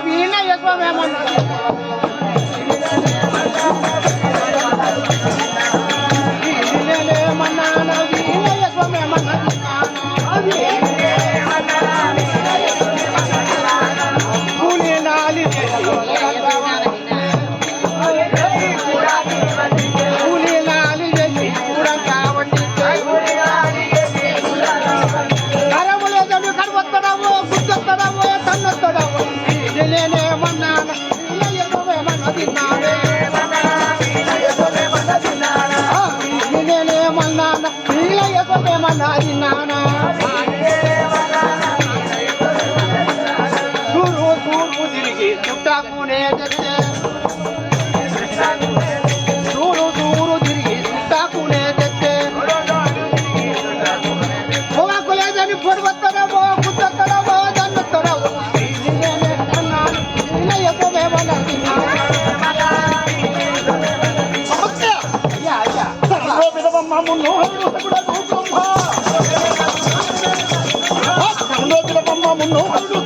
Sabina. తిన్నానా నేనేమన్నా నీళ్ళ ఎగొరేమన్నా తిన్నానా?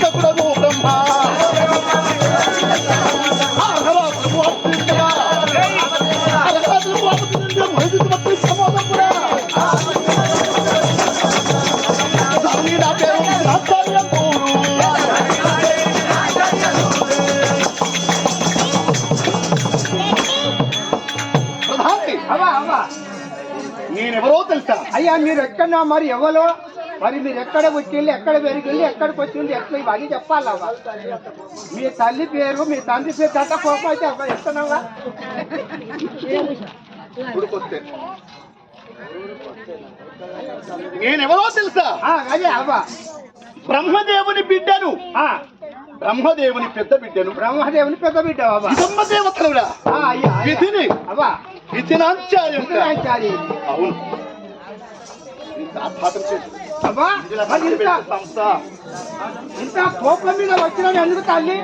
అవ్వా అయ్యా మీరు ఎక్కడన్నా మరి ఎవరో? మరి మీరు ఎక్కడ వచ్చి ఎక్కడ పెరిగి ఎక్కడికి వచ్చింది ఎట్లా ఇవన్నీ చెప్పాలవ్వా. మీ తల్లి పేరు మీ తండ్రి పేరు అంతా కోపం అయితే అవ్వ గుడికొస్తే నేనెవరో తెలుసా? అదే అవ్వా. బ్రహ్మదేవుని బిడ్డను. ఆ, బ్రహ్మదేవుని పెద్ద బిడ్డను. బ్రహ్మదేవుని పెద్ద బిడ్డ విధినాంచార్యం విగ్రహించాలి. అవును. ఇంత ఆర్భాటం చేసి అవ్వా మరి ఇంత సంస్థ. ఇంత కోపం మీద వచ్చిన ఎందుకు తల్లి?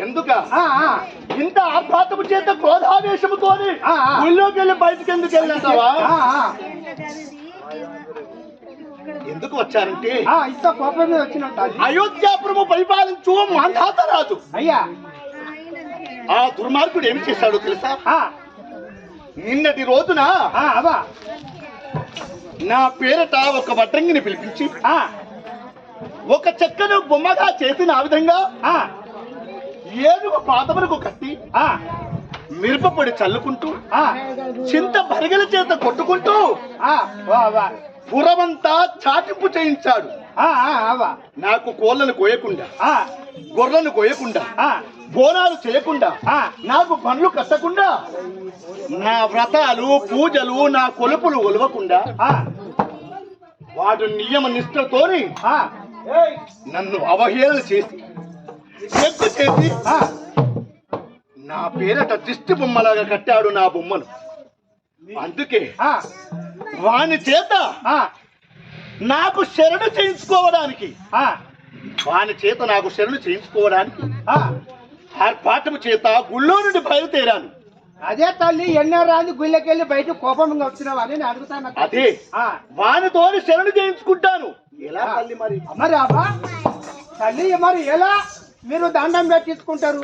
ఎందుక. ఇంత ఆర్భాటము చేత ఆ. ఊళ్ళోకి వెళ్ళి బయటకు ఎందుకు వెళ్ళంటావా. ఎందుకు వచ్చారంటే? ఆ, ఇంత కోపం మీద వచ్చిన తల్లి. అయోధ్యాపురము పరిపాలించు మాంధాత రాజు. అయ్యా. ఆ దుర్మార్గుడు ఏమి చేశాడో తెలుసా? ఆ, నిన్నటి రోజున నా పేరట ఒక వడ్రంగిని పిలిపించి ఆ, ఒక చెక్కను బొమ్మగా చేసిన ఆ విధంగా ఆ, ఏనుగు పాదములకు కట్టి ఆ, మిరపపొడి చల్లుకుంటూ ఆ, చింత బరిగల చేత కొట్టుకుంటూ. పురమంతా చాటింపు చేయించాడు. నాకు కోళ్ళను కోయకుండా ఆ, గొర్రెలను కోయకుండా ఆ, బోనాలు చేయకుండా. నాకు పనులు కట్టకుండా నా వ్రతాలు పూజలు నా కొలుపులు ఒలవకుండా ఆ, వాడు నియమ నిష్ఠతోని ఆ, నన్ను అవహేళన చేసి ఎక్కు చేసి ఆ, నా పేరట దిష్టి బొమ్మలాగా కట్టాడు నా బొమ్మను. అందుకే ఆ, వాని చేత ఆ, నాకు శరణు చేయించుకోవడానికి ఆ, వాని చేత నాకు శరణు చేయించుకోవడానికి ఆ. ఆర్పాటము చేత గుళ్ళో నుండి బయలుదేరాను. అదే తల్లి ఎన్నో రాంది గుళ్ళకెళ్ళి బయట కోపంగా వచ్చినావు అని నేను అడుగుతాను అదే ఆ, వానితోని శరణు చేయించుకుంటాను. ఎలా తల్లి మరి? మరి అబ్బా తల్లి మరి ఎలా? మీరు దండం పెట్టించుకుంటారు.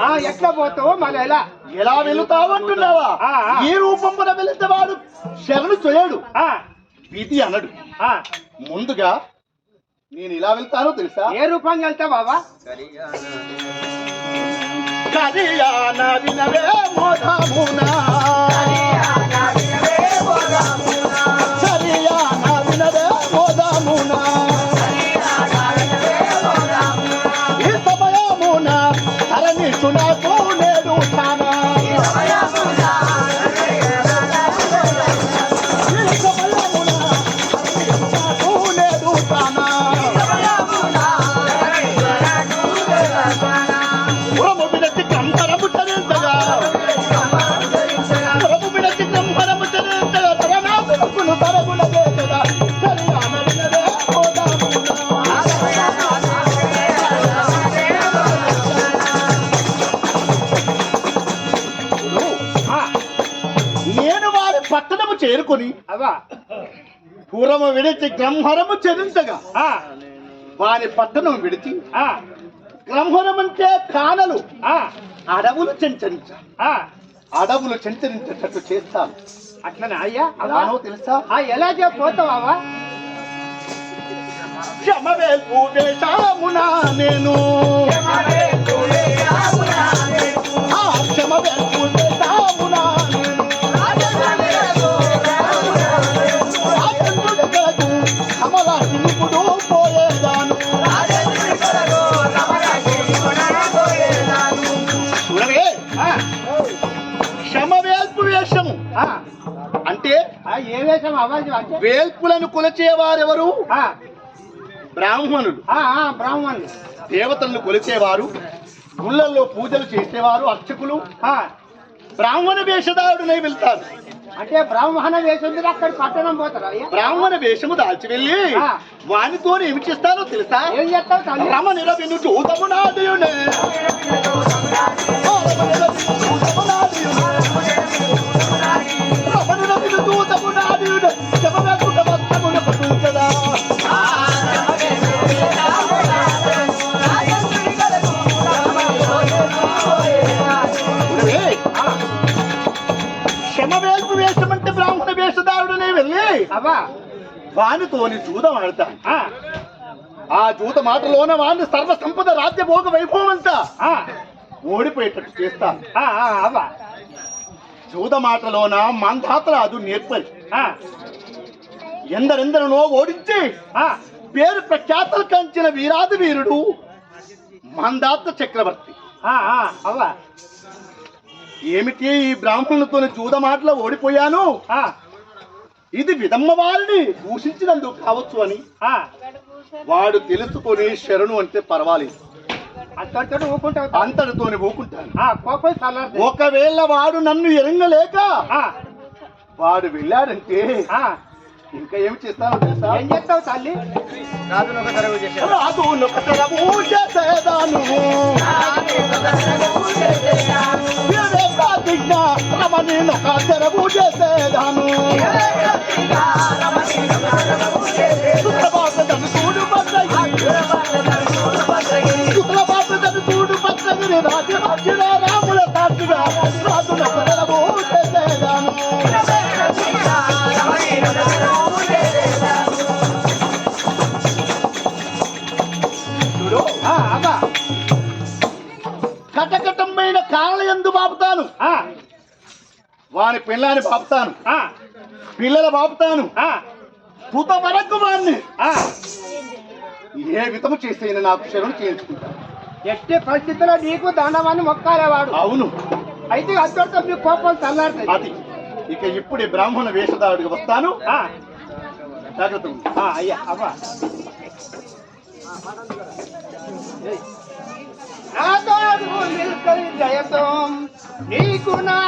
ఆ, ఎట్లా పోతావో మరి ఎలా? ఎలా వెళుతావంటున్నావా ఆ, ఆ. ఈ రూపంలో వెళితే వాడు? శరణు చేయడు. ఆ, విధి అనడు. ఆ. ముందుగా నేను ఇలా వెళ్తానో తెలుసా? ఏ రూపంగా వెళ్తావు బాబా కరియాన వినవే మోదమునా కరియాన నేను వారి పట్టణము చేరుకొని అవ్వా. పూర్వము విడిచి గ్రంహరము చెరించగా ఆ, వారి పట్టణం విడిచి ఆ, గ్రంహరం అంటే కానలు ఆ, అడవులు చెంచరించ. ఆ. అడవులు చెంచరించేటట్టు చేస్తాను. అట్లనే అయ్యా అలానో తెలుసా? ఆ, ఎలా పోతావా క్షమవేల్పు వేషామునా నేను. వేల్పులను కొలిచేవారెవరు? బ్రాహ్మణులు. బ్రాహ్మణులు. దేవతలను కొలిచేవారు. గుళ్ళల్లో పూజలు చేసేవారు అర్చకులు. ఆ, బ్రాహ్మణ వేషధారుడునై వెళ్తారు. అంటే బ్రాహ్మణ వేషం అక్కడ పట్టణం పోతారు బ్రాహ్మణ వేషము దాల్చి వెళ్ళి. వానితో ఏమి చేస్తారో తెలుసా? ఏం తల్లి? రమ నిరవిను చూతము నాదియునే వానితోని జూదం ఆడతాను ఆ, జూత మాటలోన వాడిని సర్వ సంపద రాజ్య భోగ వైభవం అంతా ఆ, ఓడిపోయేటట్టు అవ్వా. జూద మాటలోన మందాతరాదు నేర్పరి. ఆ, ఎందరెందరినో ఓడించి ఆ, పేరు ప్రఖ్యాతలు కంచిన వీరాది వీరుడు మందాత చక్రవర్తి. ఆ, ఆ, అవ్వా. ఏమిటి ఈ బ్రాహ్మణులతో జూద మాటలో ఓడిపోయాను? ఆ, ఇది విధమ్మ వారిని దూషించినందుకు కావచ్చు అని. ఆ, వాడు తెలుసుకొని శరణు అంటే పర్వాలేదు. అంతటితో అంతటితోని ఊకుంటాను. ఆ, కోపం చల్లారుతుంది. ఒకవేళ వాడు నన్ను ఎరంగలేక ఆ, వాడు వెళ్ళాడంటే ఆ, ఇంకా ఏమి చేస్తానో తెలుసా? ఏం చేస్తావు తల్లి? రాదు చేసేదాను. వీరే ప్రతిజ్ఞ రమణి నొక తెరవు చేసేదాను బాపుతాను. వాని పిల్లాని బాపుతాను. ఆ, పిల్లల బాపుతాను. ఆ, పుత వరకు ఆ. ఏ విధము చేసైనా నాకు శరణు చేయించుకుంటాను. ఎట్టి పరిస్థితుల్లో నీకు దండవాన్ని మొక్కాలేవాడు. అవును. అయితే అంతటితో మీ కోపం చల్లారుతుంది అది. ఇక ఇప్పుడే బ్రాహ్మణ వేషధారుడికి వస్తాను. ఆ, జాగ్రత్త అయ్యా అవ్వా. నాతో నిల్కొని జయతో నీకు నాకు